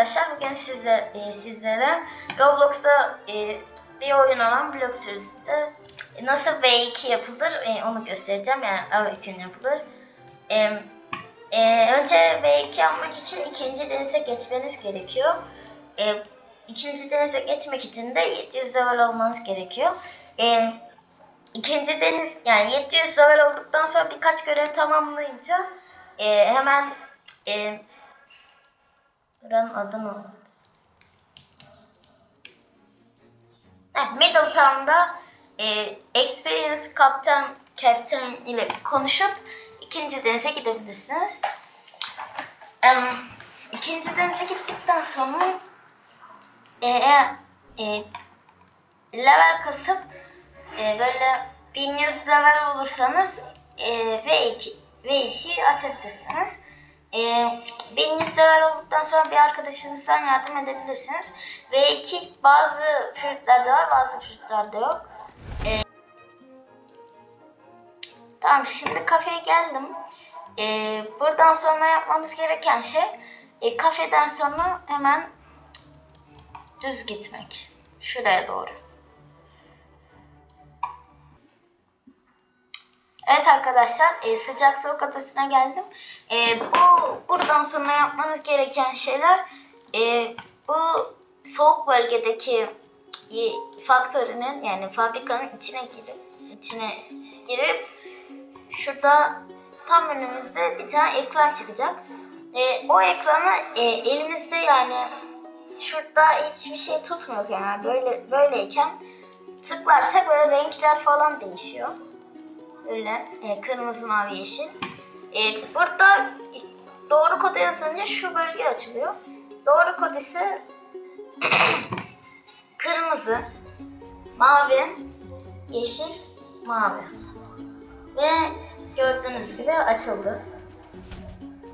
arkadaşlar bugün sizle, e, sizlere Roblox'ta e, bir oyun olan Block sürüsünde e, nasıl V2 yapılır e, onu göstereceğim. Yani V2 yapılır. E, e, önce V2 yapmak için ikinci denize geçmeniz gerekiyor. E, ikinci denize geçmek için de 700 level olmanız gerekiyor. E, ikinci deniz yani 700 level olduktan sonra birkaç görev tamamlayınca e, hemen e, Buranın adı ne? Middletown'da e, Experience Captain, Captain ile konuşup ikinci denize gidebilirsiniz. Em, ikinci denize gittikten sonra e, eğer e, level kasıp e, böyle 1100 level olursanız e, V2 V2 açabilirsiniz. E, 1100 level olduktan sonra bir arkadaşınızdan yardım edebilirsiniz. V2 bazı fruitlerde var bazı fruitlerde yok. E, tamam şimdi kafeye geldim. E, buradan sonra yapmamız gereken şey e, kafeden sonra hemen düz gitmek. Şuraya doğru. Evet arkadaşlar e, sıcak soğuk adasına geldim. E, bu buradan sonra yapmanız gereken şeyler e, bu soğuk bölgedeki faktörünün yani fabrikanın içine girip içine girip şurada tam önümüzde bir tane ekran çıkacak. E, o ekranı e, elimizde yani şurada hiçbir şey tutmuyor yani böyle böyleyken tıklarsak böyle renkler falan değişiyor. Öyle e, kırmızı, mavi, yeşil. E, burada doğru kodu yazınca şu bölge açılıyor. Doğru kod ise kırmızı, mavi, yeşil, mavi. Ve gördüğünüz gibi açıldı.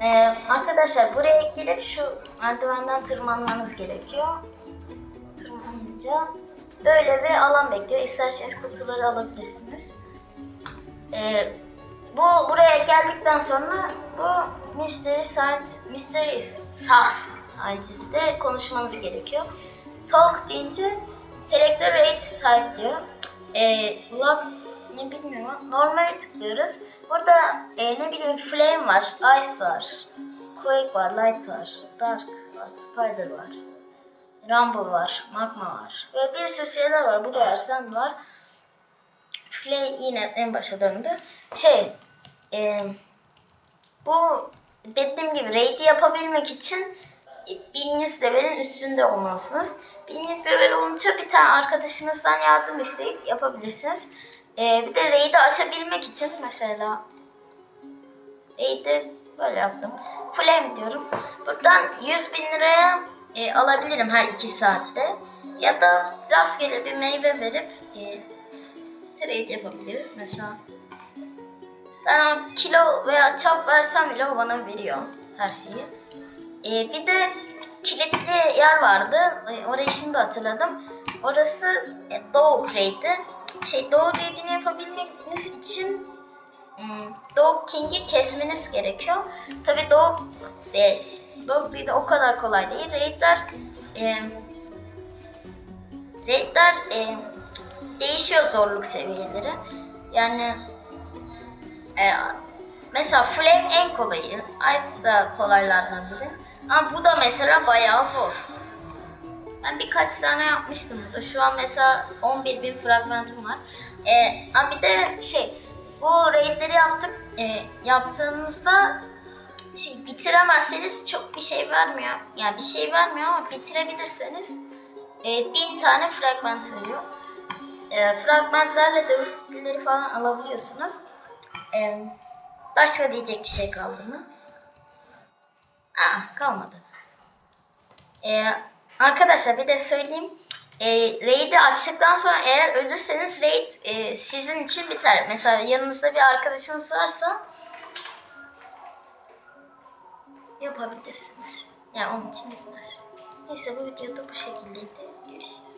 E, arkadaşlar buraya girip şu merdivenden tırmanmanız gerekiyor. Tırmanınca böyle bir alan bekliyor. İsterseniz kutuları alabilirsiniz. Ee, bu buraya geldikten sonra bu Mystery Scientist, Mystery Science Scientist'te konuşmanız gerekiyor. Talk deyince Select a Rate Type diyor. Ee, locked ne bilmiyorum normale tıklıyoruz. Burada e, ne bileyim Flame var, Ice var, Quake var, Light var, Dark var, Spider var, Rumble var, Magma var. Ve bir sürü şeyler var. Bu da var. Play yine en başa döndü. Şey, e, bu dediğim gibi raid yapabilmek için e, 1100 levelin üstünde olmalısınız. 1100 level olunca bir tane arkadaşınızdan yardım isteyip yapabilirsiniz. E, bir de raid'i açabilmek için mesela raid'i böyle yaptım. Flame diyorum. Buradan 100 bin liraya e, alabilirim her 2 saatte. Ya da rastgele bir meyve verip e, trade yapabiliriz mesela. Ben o kilo veya çap versem bile o bana veriyor her şeyi. Ee, bir de kilitli yer vardı. Ee, orayı şimdi hatırladım. Orası e, Dog Raid'i. Şey Dog Raid'ini yapabilmeniz için hmm, Dog King'i kesmeniz gerekiyor. Tabi Dog e, Dog Raid'i o kadar kolay değil. Raid'ler e, Raid'ler e, değişiyor zorluk seviyeleri. Yani e, mesela Flame en kolayı, Ice da kolaylardan biri. Ama bu da mesela bayağı zor. Ben birkaç tane yapmıştım burada. Şu an mesela 11 bin fragmentım var. E, ama bir de şey, bu raidleri yaptık, e, yaptığınızda şey, bitiremezseniz çok bir şey vermiyor. Yani bir şey vermiyor ama bitirebilirseniz e, bin tane fragment veriyor e, fragmentlerle dövüş stilleri falan alabiliyorsunuz. E, başka diyecek bir şey kaldı mı? Aa, kalmadı. E, arkadaşlar bir de söyleyeyim. E, raid'i açtıktan sonra eğer ölürseniz raid e, sizin için biter. Mesela yanınızda bir arkadaşınız varsa yapabilirsiniz. Yani onun için bitmez. Neyse bu videoda bu şekildeydi. Görüşürüz.